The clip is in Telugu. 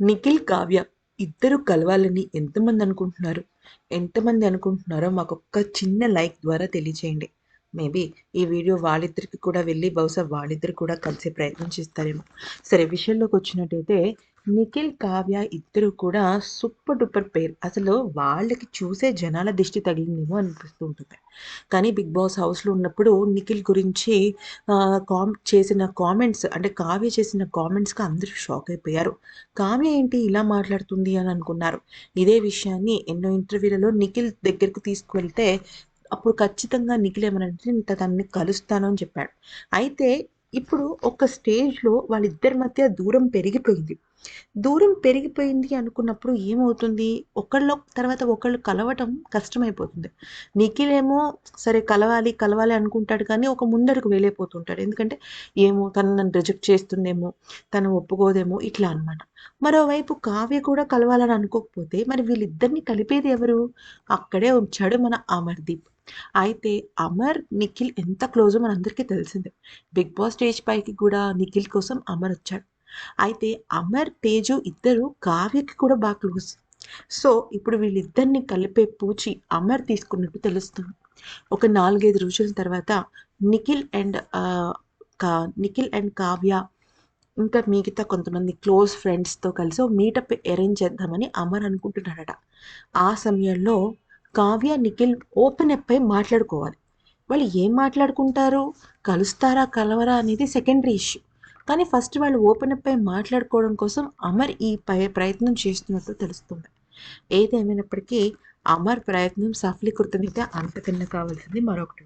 నిఖిల్ కావ్య ఇద్దరు కలవాలని ఎంతమంది అనుకుంటున్నారు? ఎంతమంది అనుకుంటున్నారో మాకు ఒక్క చిన్న లైక్ ద్వారా తెలియచేయండి. మేబీ ఈ వీడియో వాళ్ళిద్దరికి కూడా వెళ్ళి బహుశా వాళ్ళిద్దరు కూడా కలిసే ప్రయత్నం చేస్తారేమో. సరే విషయంలోకి వచ్చినట్టయితే నిఖిల్ కావ్య ఇద్దరు కూడా సూపర్ డూపర్ పేర్. అసలు వాళ్ళకి చూసే జనాల దిష్టి తగిలిందేమో అనిపిస్తూ ఉంటుంది. కానీ బిగ్ బాస్ హౌస్లో ఉన్నప్పుడు నిఖిల్ గురించి కామ్ చేసిన కామెంట్స్ అంటే కావ్య చేసిన కామెంట్స్కి అందరూ షాక్ అయిపోయారు. కావ్య ఏంటి ఇలా మాట్లాడుతుంది అని అనుకున్నారు. ఇదే విషయాన్ని ఎన్నో ఇంటర్వ్యూలలో నిఖిల్ దగ్గరకు తీసుకువెళ్తే అప్పుడు ఖచ్చితంగా నిఖిల్ ఏమనంటే నేను తనని కలుస్తాను అని చెప్పాడు. అయితే ఇప్పుడు ఒక స్టేజ్లో వాళ్ళిద్దరి మధ్య దూరం పెరిగిపోయింది. దూరం పెరిగిపోయింది అనుకున్నప్పుడు ఏమవుతుంది? ఒకళ్ళ తర్వాత ఒకళ్ళు కలవటం కష్టమైపోతుంది. నిఖిల్ ఏమో సరే కలవాలి కలవాలి అనుకుంటాడు కానీ ఒక ముందడుగు వెళ్ళిపోతుంటాడు ఎందుకంటే ఏమో తను నన్ను రిజెక్ట్ చేస్తుందేమో తను ఒప్పుకోదేమో ఇట్లా అనమాట మరోవైపు కావ్య కూడా కలవాలని అనుకోకపోతే మరి వీళ్ళిద్దరిని కలిపేది ఎవరు? అక్కడే ఉంచాడు మన అమర్దీప్ అయితే అమర్ నిఖిల్ ఎంత క్లోజో మనందరికీ తెలిసిందే. బిగ్ బాస్ స్టేజ్ పైకి కూడా నిఖిల్ కోసం అమర్ వచ్చాడు. అయితే అమర్ తేజు ఇద్దరు కావ్యకి కూడా బాగా క్లోజ్ సో ఇప్పుడు వీళ్ళిద్దరిని కలిపే పూచి అమర్ తీసుకున్నట్టు తెలుస్తుంది. ఒక నాలుగైదు రోజుల తర్వాత నిఖిల్ అండ్ కా నిఖిల్ అండ్ కావ్య ఇంకా మిగతా కొంతమంది క్లోజ్ ఫ్రెండ్స్తో కలిసి మీటప్ అరేంజ్ చేద్దామని అమర్ అనుకుంటున్నాడట. ఆ సమయంలో కావ్య నిఖిల్ ఓపెన్ అప్ అయి మాట్లాడుకోవాలి. వాళ్ళు ఏం మాట్లాడుకుంటారు? కలుస్తారా కలవరా అనేది సెకండరీ ఇష్యూ. కానీ ఫస్ట్ వాళ్ళు ఓపెన్ అప్ అయి మాట్లాడుకోవడం కోసం అమర్ ఈ పై ప్రయత్నం చేస్తున్నట్టు తెలుస్తుంది. ఏదేమైనప్పటికీ అమర్ ప్రయత్నం సఫలీకృతమైతే అంతకన్నా కావాల్సింది మరొకటి